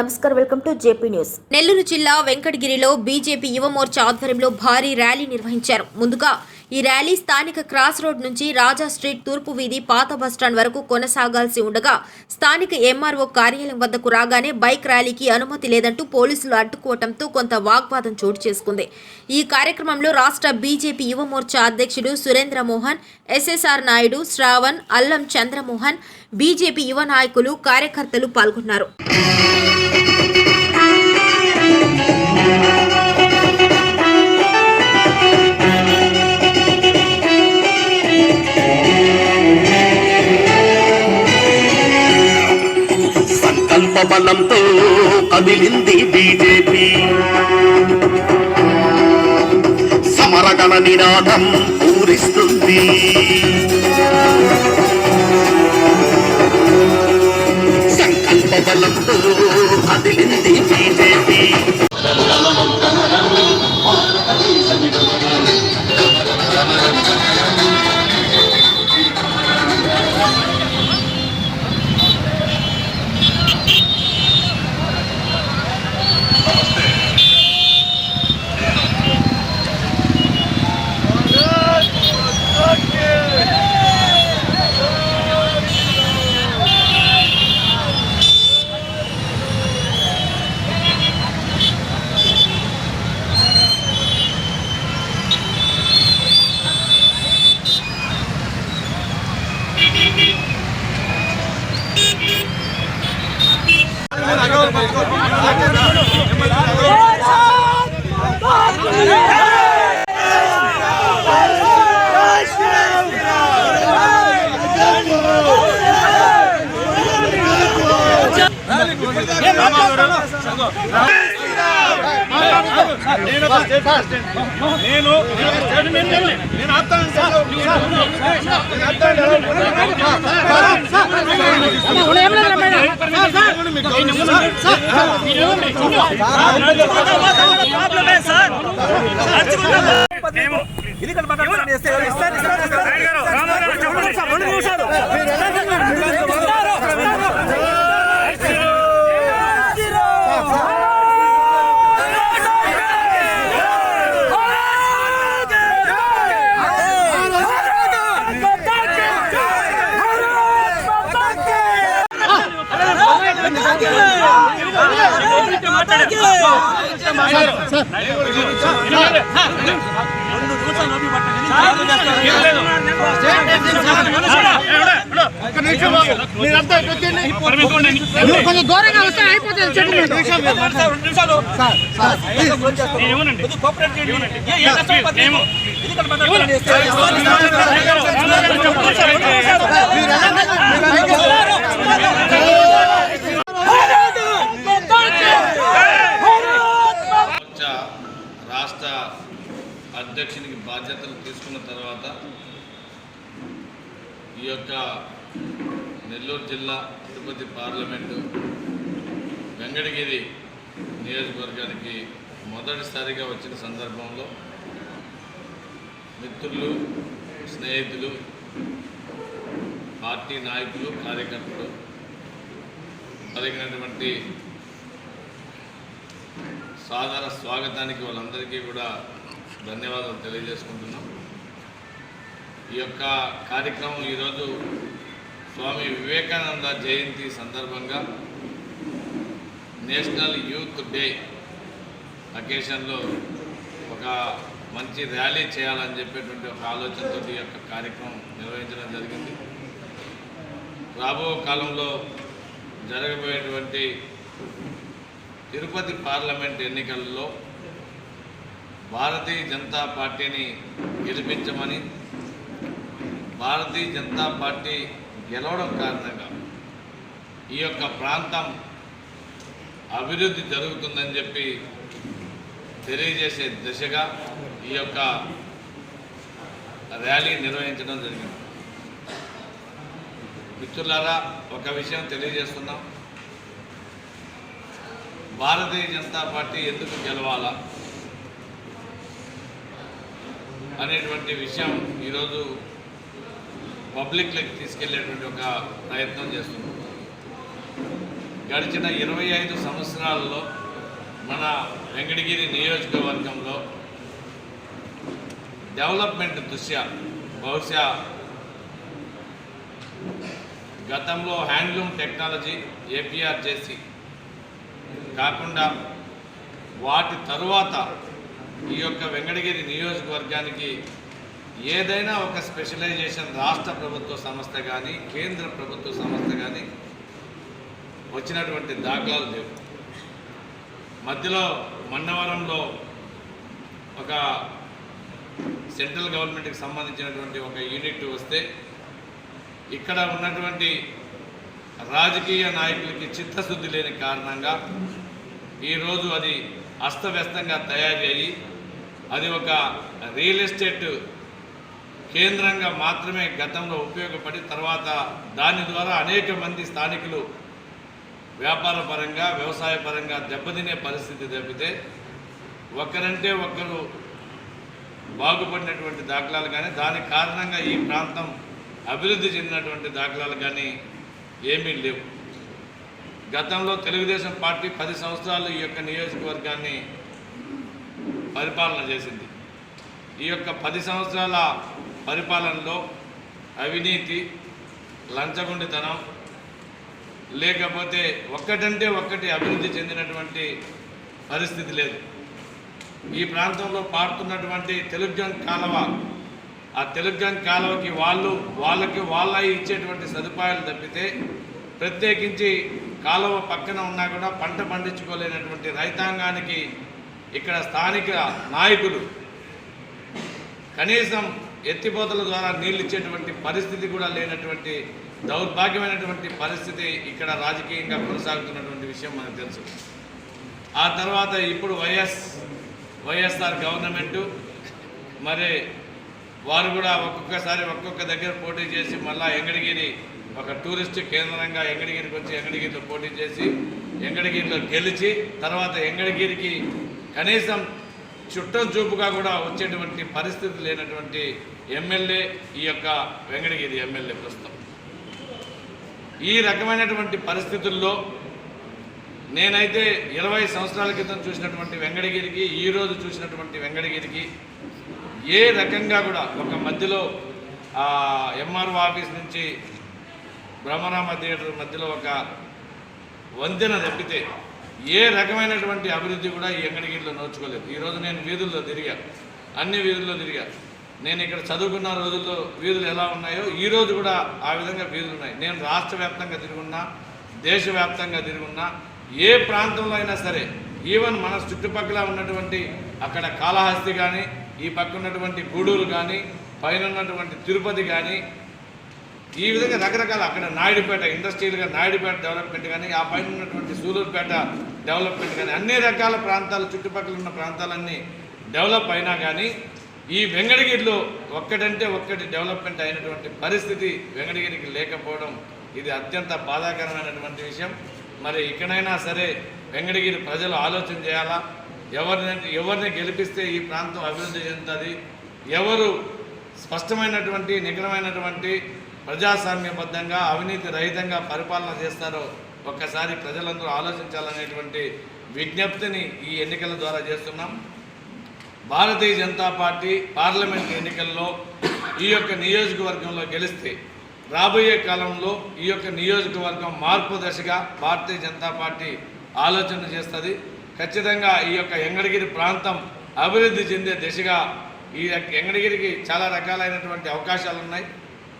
నమస్కారం. Welcome to JP news. Nellore జిల్లా వెంకటగిరిలో బీజేపీ యువమోర్చా ఆధ్వర్యంలో భారీ ర్యాలీ నిర్వహించారు. ముందుగా ఈ ర్యాలీ స్థానిక క్రాస్ రోడ్ నుంచి రాజా స్ట్రీట్ తూర్పు వీధి పాత బస్టాండ్ వరకు కొనసాగాల్సి ఉండగా స్థానిక ఎంఆర్ఓ కార్యాలయం వద్దకు రాగానే బైక్ ర్యాలీకి అనుమతి లేదంటూ పోలీసులు అడ్డుకోవడంతో కొంత వాగ్వాదం చోటు చేసుకుంది. ఈ కార్యక్రమంలో రాష్ట్ర బీజేపీ యువమోర్చా అధ్యక్షుడు సురేంద్ర మోహన్ ఎస్ఎస్ఆర్ నాయుడు శ్రావణ్ అల్లం చంద్రమోహన్ బీజేపీ యువ నాయకులు కార్యకర్తలు పాల్గొన్నారు. బలంతో కదిలింది బీజేపీ. సమరగణ నినాదం పూరిస్తుంది. సంకల్ప బలంతో కదిలింది బీజేపీ. Come on. నేను నేను ఆపుతాను. సార్ ఇది ఇస్తాను ఇస్తాను ఇస్తాను కొంచెం దూరంగా వస్తే అయిపోతుంది చెప్పండి రాష్ట్ర అధ్యక్షునికి బాధ్యతలు తీసుకున్న తర్వాత ఈ యొక్క నెల్లూరు జిల్లా తిరుపతి పార్లమెంటు వెంకటగిరి నియోజకవర్గానికి మొదటిసారిగా వచ్చిన సందర్భంలో మిత్రులు స్నేహితులు పార్టీ నాయకులు కార్యకర్తలు కలిగినటువంటి సాదర స్వాగతానికి వాళ్ళందరికీ కూడా ధన్యవాదాలు తెలియజేసుకుంటున్నాం. ఈ యొక్క కార్యక్రమం ఈరోజు స్వామి వివేకానంద జయంతి సందర్భంగా నేషనల్ యూత్ డే అకేషన్లో ఒక మంచి ర్యాలీ చేయాలని చెప్పేటువంటి ఒక ఆలోచనతో ఈ యొక్క కార్యక్రమం నిర్వహించడం జరిగింది. రాబో కాలంలో జరగబోయేటువంటి తిరుపతి పార్లమెంట్ ఎన్నికల్లో భారతీయ జనతా పార్టీని గెలిపించమని భారతీయ జనతా పార్టీ గెలవడం కారణంగా ఈ యొక్క ప్రాంతం అభివృద్ధి జరుగుతుందని చెప్పి తెలియజేసే దిశగా ఈ యొక్క ర్యాలీ నిర్వహించడం జరిగింది. మిత్రులారా ఒక విషయం తెలియజేస్తున్నాం. భారతీయ జనతా పార్టీ ఎందుకు గెలవాలా అనేటువంటి విషయం ఈరోజు పబ్లిక్లోకి తీసుకెళ్ళేటువంటి ఒక ప్రయత్నం చేస్తున్నాం. గడిచిన ఇరవై ఐదు సంవత్సరాలలో మన వెంకటగిరి నియోజకవర్గంలో డెవలప్మెంట్ దృష్ట్యా బహుశా గతంలో హ్యాండ్లూమ్ టెక్నాలజీ ఏపీఆర్ చేసి కాకుండా వాటి తరువాత ఈ యొక్క వెంకటగిరి నియోజకవర్గానికి ఏదైనా ఒక స్పెషలైజేషన్ రాష్ట్ర ప్రభుత్వ సంస్థ కానీ కేంద్ర ప్రభుత్వ సంస్థ కానీ వచ్చినటువంటి దాఖలాలు లేవు. మధ్యలో మన్నవరంలో ఒక సెంట్రల్ గవర్నమెంట్కి సంబంధించినటువంటి ఒక యూనిట్ వస్తే ఇక్కడ ఉన్నటువంటి రాజకీయ నాయకులకి చిత్తశుద్ధి లేని కారణంగా ఈరోజు అది అస్తవ్యస్తంగా తయారయ్యి అది ఒక రియల్ ఎస్టేట్ కేంద్రంగా మాత్రమే గతంలో ఉపయోగపడి తర్వాత దాని ద్వారా అనేక మంది స్థానికులు వ్యాపార పరంగా వ్యవసాయ పరంగా దెబ్బతినే పరిస్థితి దెబ్బతే ఒకరంటే ఒకరు బాగుపడినటువంటి దాఖలాలు కానీ దాని కారణంగా ఈ ప్రాంతం అభివృద్ధి చెందినటువంటి దాఖలాలు కానీ ఏమీ లేవు. గతంలో తెలుగుదేశం పార్టీ పది సంవత్సరాలు ఈ యొక్క నియోజకవర్గాన్ని పరిపాలన చేసింది. ఈ యొక్క పది సంవత్సరాల పరిపాలనలో అవినీతి లంచగొండితనం లేకపోతే ఒక్కటంటే ఒక్కటి అభివృద్ధి చెందినటువంటి పరిస్థితి లేదు. ఈ ప్రాంతంలో పాడుతున్నటువంటి తెలుగుజన్ కాలువ ఆ తెలుగుజన్ కాలువకి వాళ్ళు వాళ్ళకి వాళ్ళ ఇచ్చేటువంటి సదుపాయాలు తప్పితే ప్రత్యేకించి కాలువ పక్కన ఉన్నా కూడా పంట పండించుకోలేనటువంటి రైతాంగానికి ఇక్కడ స్థానిక నాయకులు కనీసం ఎత్తిపోతల ద్వారా నీళ్ళు ఇచ్చేటువంటి పరిస్థితి కూడా లేనటువంటి దౌర్భాగ్యమైనటువంటి పరిస్థితి ఇక్కడ రాజకీయంగా కొనసాగుతున్నటువంటి విషయం మనకు తెలుసు. ఆ తర్వాత ఇప్పుడు వైఎస్ వైఎస్ఆర్ గవర్నమెంటు మరి వారు కూడా ఒక్కొక్కసారి ఒక్కొక్క దగ్గర పోటీ చేసి మళ్ళా ఎంగడిగిరి ఒక టూరిస్ట్ కేంద్రంగా ఎంగడిగిరికి వచ్చి ఎంగడిగిరిలో పోటీ చేసి ఎంగడిగిరిలో గెలిచి తర్వాత ఎంగడిగిరికి కనీసం చుట్టం చూపుగా కూడా వచ్చేటువంటి పరిస్థితి లేనటువంటి ఎమ్మెల్యే ఈ యొక్క వెంకటగిరి ఎమ్మెల్యే ప్రస్తుతం. ఈ రకమైనటువంటి పరిస్థితుల్లో నేనైతే ఇరవై సంవత్సరాల క్రితం చూసినటువంటి వెంకటగిరికి ఈ రోజు చూసినటువంటి వెంకటగిరికి ఏ రకంగా కూడా ఒక మధ్యలో ఎంఆర్ఓ ఆఫీస్ నుంచి బ్రహ్మరామ థియేటర్ మధ్యలో ఒక వంతెన తప్పితే ఏ రకమైనటువంటి అభివృద్ధి కూడా ఈ ఎంగడిగిరిలో నోచుకోలేదు. ఈరోజు నేను వీధుల్లో తిరిగాను అన్ని వీధుల్లో తిరిగాను నేను ఇక్కడ చదువుకున్న రోజుల్లో వీధులు ఎలా ఉన్నాయో ఈ రోజు కూడా ఆ విధంగా వీధులు ఉన్నాయి. నేను రాష్ట్ర వ్యాప్తంగా తిరుగున్నా దేశవ్యాప్తంగా తిరుగున్నా ఏ ప్రాంతంలో అయినా సరే ఈవెన్ మన చుట్టుపక్కల ఉన్నటువంటి అక్కడ కాళహస్తి కానీ ఈ పక్క ఉన్నటువంటి గూడూరు కానీ పైన ఉన్నటువంటి తిరుపతి కానీ ఈ విధంగా రకరకాల అక్కడ నాయుడుపేట ఇండస్ట్రియల్గా నాయుడుపేట డెవలప్మెంట్ కానీ ఆ పైన ఉన్నటువంటి సూలూరుపేట డెవలప్మెంట్ కానీ అన్ని రకాల ప్రాంతాలు చుట్టుపక్కల ఉన్న ప్రాంతాలన్నీ డెవలప్ అయినా కానీ ఈ వెంగడగిరిలో ఒక్కటంటే ఒక్కటి డెవలప్మెంట్ అయినటువంటి పరిస్థితి వెంగడగిరికి లేకపోవడం ఇది అత్యంత బాధాకరమైనటువంటి విషయం. మరి ఇక్కడైనా సరే వెంగడగిరి ప్రజలు ఆలోచన చేయాలా? ఎవరిని ఎవరిని గెలిపిస్తే ఈ ప్రాంతం అభివృద్ధి చెందుతుంది? ఎవరు స్పష్టమైనటువంటి నిఖరమైనటువంటి ప్రజాస్వామ్యబద్ధంగా అవినీతి రహితంగా పరిపాలన చేస్తారో ఒక్కసారి ప్రజలందరూ ఆలోచించాలనేటువంటి విజ్ఞప్తిని ఈ ఎన్నికల ద్వారా చేస్తున్నాం. భారతీయ జనతా పార్టీ పార్లమెంట్ ఎన్నికల్లో ఈ యొక్క నియోజకవర్గంలో గెలిస్తే రాబోయే కాలంలో ఈ యొక్క నియోజకవర్గం మార్పు దశగా భారతీయ జనతా పార్టీ ఆలోచన చేస్తుంది. ఖచ్చితంగా ఈ యొక్క ఎంగడగిరి ప్రాంతం అభివృద్ధి చెందే దిశగా ఈ యొక్క ఎంగడగిరికి చాలా రకాలైనటువంటి అవకాశాలు ఉన్నాయి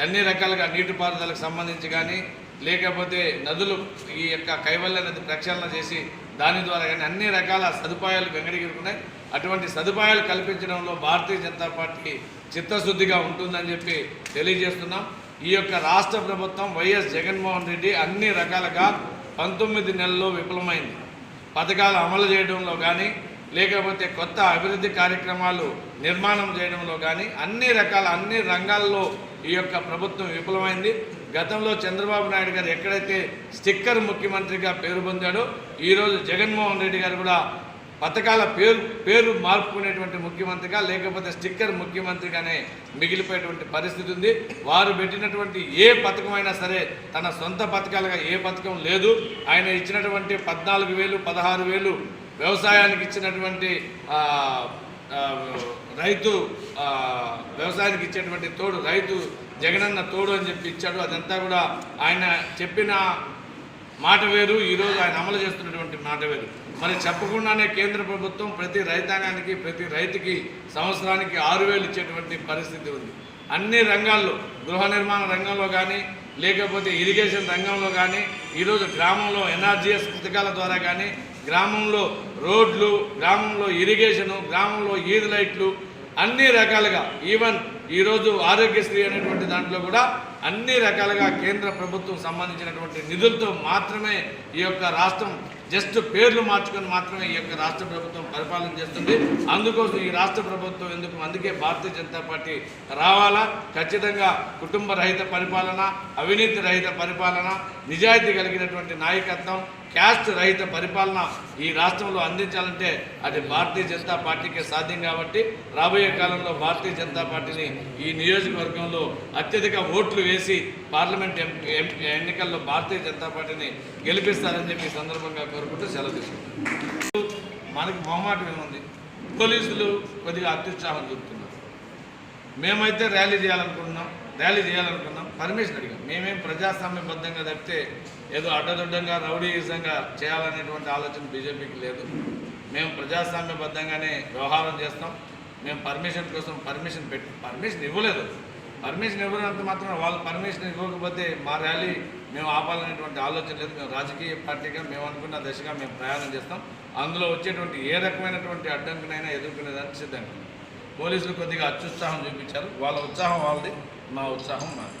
అన్ని రకాలుగా నీటిపారుదలకు సంబంధించి కానీ లేకపోతే నదులు ఈ యొక్క కైవల్య నది ప్రక్షాళన చేసి దాని ద్వారా కానీ అన్ని రకాల సదుపాయాలు వెంగడగిరికి ఉన్నాయి. అటువంటి సదుపాయాలు కల్పించడంలో భారతీయ జనతా పార్టీ చిత్తశుద్ధిగా ఉంటుందని చెప్పి తెలియజేస్తున్నాం. ఈ యొక్క రాష్ట్ర ప్రభుత్వం వైఎస్ జగన్మోహన్ రెడ్డి అన్ని రకాలుగా పంతొమ్మిది నెలల్లో విఫలమైంది. పథకాలు అమలు చేయడంలో కానీ లేకపోతే కొత్త అభివృద్ధి కార్యక్రమాలు నిర్మాణం చేయడంలో కానీ అన్ని రకాల అన్ని రంగాల్లో ఈ యొక్క ప్రభుత్వం విఫలమైంది. గతంలో చంద్రబాబు నాయుడు గారు ఎక్కడైతే స్టిక్కర్ ముఖ్యమంత్రిగా పేరు పొందాడో ఈరోజు జగన్మోహన్ రెడ్డి గారు కూడా పథకాల పేరు పేరు మార్పుకునేటువంటి ముఖ్యమంత్రిగా లేకపోతే స్టిక్కర్ ముఖ్యమంత్రిగానే మిగిలిపోయేటువంటి పరిస్థితి ఉంది. వారు పెట్టినటువంటి ఏ పథకమైనా సరే తన సొంత పథకాలుగా ఏ పథకం లేదు. ఆయన ఇచ్చినటువంటి పద్నాలుగు వేలు పదహారు వేలు వ్యవసాయానికి ఇచ్చినటువంటి రైతు వ్యవసాయానికి ఇచ్చేటువంటి తోడు రైతు జగనన్న తోడు అని చెప్పి ఇచ్చాడు. అదంతా కూడా ఆయన చెప్పిన మాట వేరు ఈరోజు ఆయన అమలు చేస్తున్నటువంటి మాట వేరు. మరి చెప్పకుండానే కేంద్ర ప్రభుత్వం ప్రతి రైతాంగానికి ప్రతి రైతుకి సంవత్సరానికి ఆరు వేలు ఇచ్చేటువంటి పరిస్థితి ఉంది. అన్ని రంగాల్లో గృహ నిర్మాణ రంగంలో కానీ లేకపోతే ఇరిగేషన్ రంగంలో కానీ ఈరోజు గ్రామంలో ఎన్ఆర్జీఎస్ పథకాల ద్వారా కానీ గ్రామంలో రోడ్లు గ్రామంలో ఇరిగేషను గ్రామంలో ఈద్ లైట్లు అన్ని రకాలుగా ఈవెన్ ఈరోజు ఆరోగ్యశ్రీ అనేటువంటి దాంట్లో కూడా అన్ని రకాలుగా కేంద్ర ప్రభుత్వం సంబంధించినటువంటి నిధులతో మాత్రమే ఈ యొక్క రాష్ట్రం జస్ట్ పేర్లు మార్చుకొని మాత్రమే ఈ యొక్క రాష్ట్ర ప్రభుత్వం పరిపాలన చేస్తుంది. అందుకోసం ఈ రాష్ట్ర ప్రభుత్వం ఎందుకు అందుకే భారతీయ జనతా పార్టీ రావాలా? ఖచ్చితంగా కుటుంబ రహిత పరిపాలన అవినీతి రహిత పరిపాలన నిజాయితీ కలిగినటువంటి నాయకత్వం క్యాస్ట్ రహిత పరిపాలన ఈ రాష్ట్రంలో అందించాలంటే అది భారతీయ జనతా పార్టీకే సాధ్యం కాబట్టి రాబోయే కాలంలో భారతీయ జనతా పార్టీని ఈ నియోజకవర్గంలో అత్యధిక ఓట్లు వేసి పార్లమెంట్ ఎం- ఎన్నికల్లో భారతీయ జనతా పార్టీని గెలిపిస్తారని చెప్పి సందర్భంగా కోరుకుంటూ సెలవు తీసుకుంటాం మనకి మొహమాటం ఏముంది? పోలీసులు కొద్దిగా అత్యుత్సాహం చూపుతున్నారు. మేమైతే ర్యాలీ చేయాలనుకుంటున్నాం ర్యాలీ చేయాలనుకున్నాం పర్మిషన్ అడిగాం మేమేం ప్రజాస్వామ్యబద్ధంగా తప్పితే ఏదో అడ్డదొడ్డంగా రౌడీయుజంగా చేయాలనేటువంటి ఆలోచన బీజేపీకి లేదు. మేము ప్రజాస్వామ్యబద్ధంగానే వ్యవహారం చేస్తాం. మేము పర్మిషన్ కోసం పర్మిషన్ పెట్టి పర్మిషన్ ఇవ్వలేదు. పర్మిషన్ ఇవ్వనంత మాత్రం వాళ్ళు పర్మిషన్ ఇవ్వకపోతే మా ర్యాలీ మేము ఆపాలనేటువంటి ఆలోచన లేదు. మేము రాజకీయ పార్టీగా మేము అనుకున్న దశగా మేము ప్రయాణం చేస్తాం. అందులో వచ్చేటువంటి ఏ రకమైనటువంటి అడ్డంకునైనా ఎదుర్కొనేదానికి సిద్ధంగా పోలీసులు కొద్దిగా అత్యుత్సాహం చూపించారు. వాళ్ళ ఉత్సాహం వాళ్ళది మా ఉత్సాహం మాది.